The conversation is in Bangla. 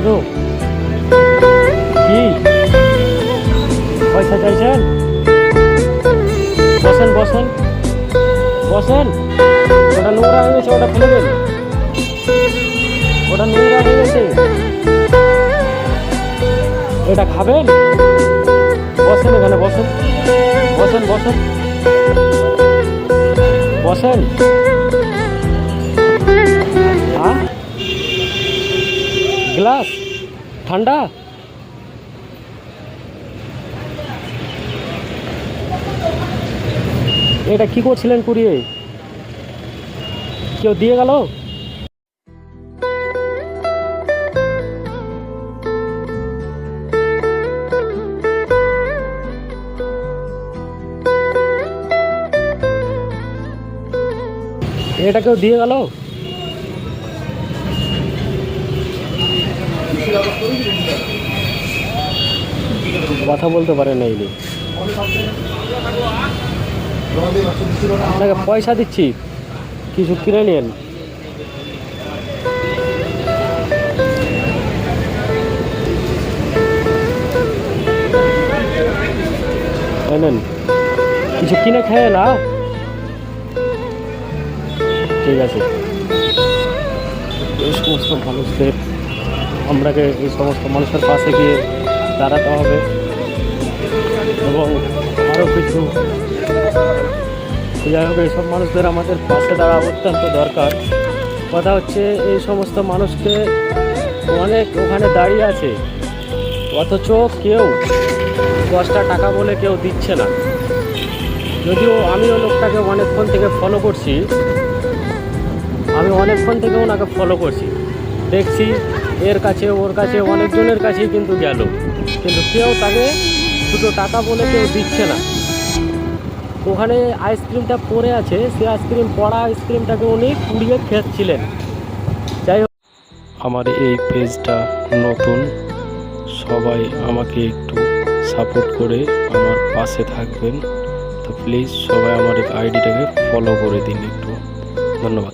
দাদু কি? পয়সা চাইছেন? বসেন বসেন। বসেন। ওটা নোংরা হয়ে গেছে, ওটা ফেলে দেন। ওটা নোংরা হয়ে গেছে। এটা খাবেন? বসেন এখানে, বসেন। বসেন বসেন। বসেন। গ্লাস? ঠান্ডা? এটা কি করছিলেন কুড়িয়ে? কেউ দিয়ে গেল? এটা কেউ দিয়ে গেল? কথা বলতে পারে না ইনি আপনাকে পয়সা দিচ্ছি। কিছু কিনে নিন। কিছু কিনে খেয়ে না? ঠিক আছে। এই সমস্ত আমরাকে এই সমস্ত মানুষের পাশে গিয়ে দাঁড়াতে হবে এবং আরও কিছু। যাই হোক, এইসব মানুষদের আমাদের পাশে দাঁড়া অত্যন্ত দরকার। কথা হচ্ছে, এই সমস্ত মানুষকে অনেক ওখানে দাঁড়িয়ে আছে। অথচ কেউ দশটা টাকা বলে কেউ দিচ্ছে না। যদিও আমিও লোকটাকে অনেকক্ষণ থেকে ফলো করছি। আমি অনেকক্ষণ থেকে ওনাকে ফলো করছি। দেখছি এর কাছে, ওর কাছে, অনেকজনের কাছেই কিন্তু গেল। কিন্তু কেউ তাকে দুটো টাকা বলে কেউ দিচ্ছে না। ওখানে আইসক্রিমটা পড়ে আছে, সে আইসক্রিম, পড়া আইসক্রিমটাকে উনি কুড়িয়ে খেয়েছিলেন যাই হোক। আমার এই পেজটা নতুন। সবাই আমাকে একটু সাপোর্ট করে আমার পাশে থাকবেন। তো প্লিজ সবাই আমার আইডিটাকে ফলো করে দিন একটু। ধন্যবাদ।